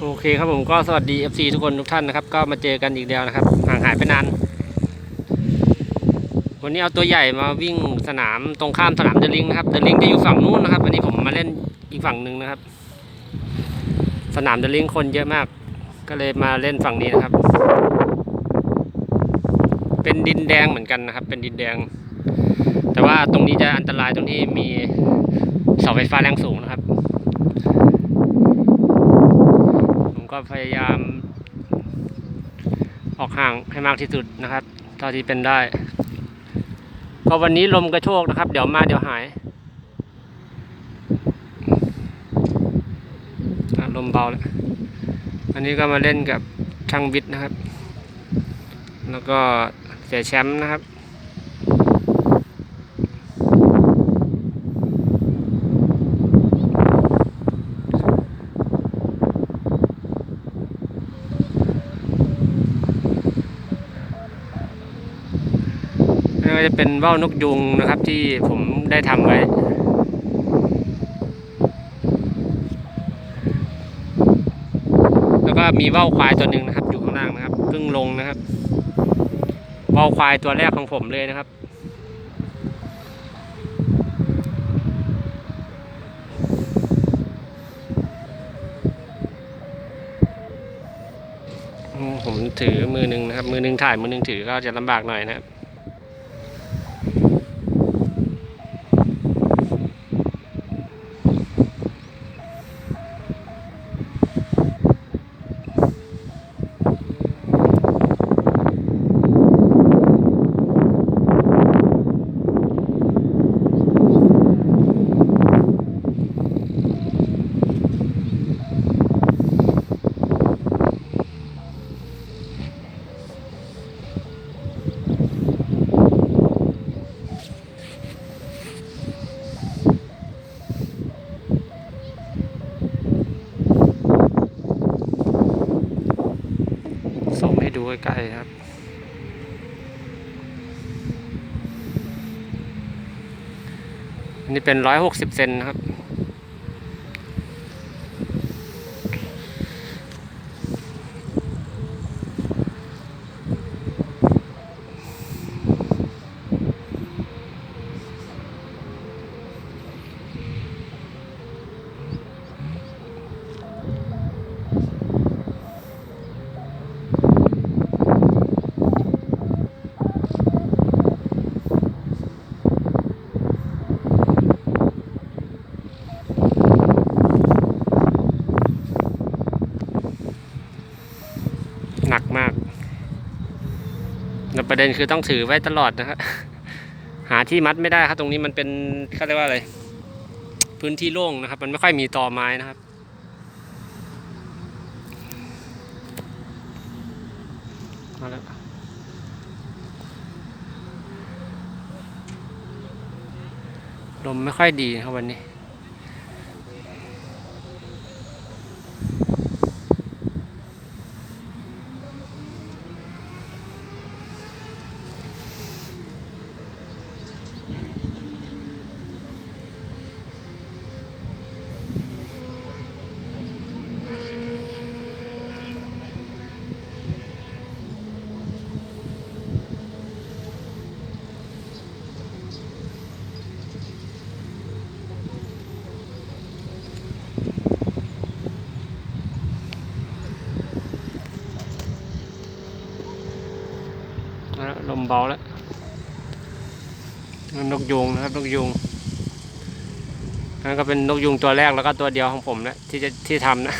โอเคครับผมก็สวัสดี FC ทุกคนทุกท่านนะครับ ก็มาเจอกันอีกแล้วนะครับ ห่างหายไปนาน วันนี้เอาตัวใหญ่มาวิ่งสนามตรงข้ามสนามเดลิงนะครับเดลิงจะอยู่ฝั่งนู้นนะครับ อันนี้ผมมาเล่นอีกฝั่งหนึ่งนะครับ สนามเดลิงคนเยอะมาก ก็เลยมาเล่นฝั่งนี้นะครับ เป็นดินแดงเหมือนกันนะครับ เป็นดินแดง แต่ว่าตรงนี้จะอันตรายตรงที่มีเสาไฟฟ้าแรงสูงนะครับ ผม ก็พยายาม ออกห่างให้มากที่สุดนะครับเท่าที่เป็นได้ ก็วันนี้ลมกระโชกนะครับ เดี๋ยวมาเดี๋ยวหายลมเบาแล้วอันนี้ก็มาเล่นกับช่างวิทย์นะครับ แล้วก็เสียแชมป์นะครับ จะเป็นว่าวนกยุงนะครับที่ผมได้ทำไว้แล้วก็มีว่าวควายตัวหนึ่งนะครับ อยู่ข้างล่างนะครับเพิ่งลงนะครับว่าวควายตัวแรกของผมเลยนะครับผมถือมือหนึ่งนะครับ มือหนึ่งถ่ายมือหนึ่งถือก็จะลำบากหน่อยนะครับ ดูใกล้ๆครับ อันนี้เป็นร้อยหกสิบเซนครับ มากแล้วประเด็นคือต้องถือไว้ตลอดนะครับหาที่มัดไม่ได้ครับตรงนี้มันเป็นเขาเรียกว่าอะไรพื้นที่โล่งนะครับ มันไม่ค่อยมีตอไม้นะครับ มาแล้วลมไม่ค่อยดีนะครับวันนี้ เบาแล้วนกยูงนะครับนกยูงนั่นก็เป็นนกยูงตัวแรกแล้วก็ตัวเดียวของผมนะที่จะที่ทำนะ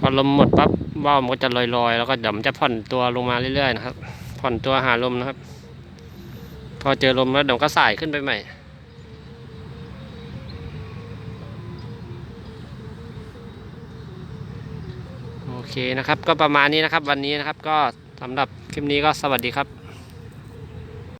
พอลมหมดปั๊บว่าวมันก็จะลอยๆ แล้วก็เดี๋ยวมันจะผ่อนตัวลงมาเรื่อยๆนะครับ ผ่อนตัวหาลมนะครับ พอเจอลมแล้วเดี๋ยวก็สายขึ้นไปใหม่โอเคนะครับก็ประมาณนี้นะครับ วันนี้นะครับก็สำหรับคลิปนี้ก็สวัสดีครับ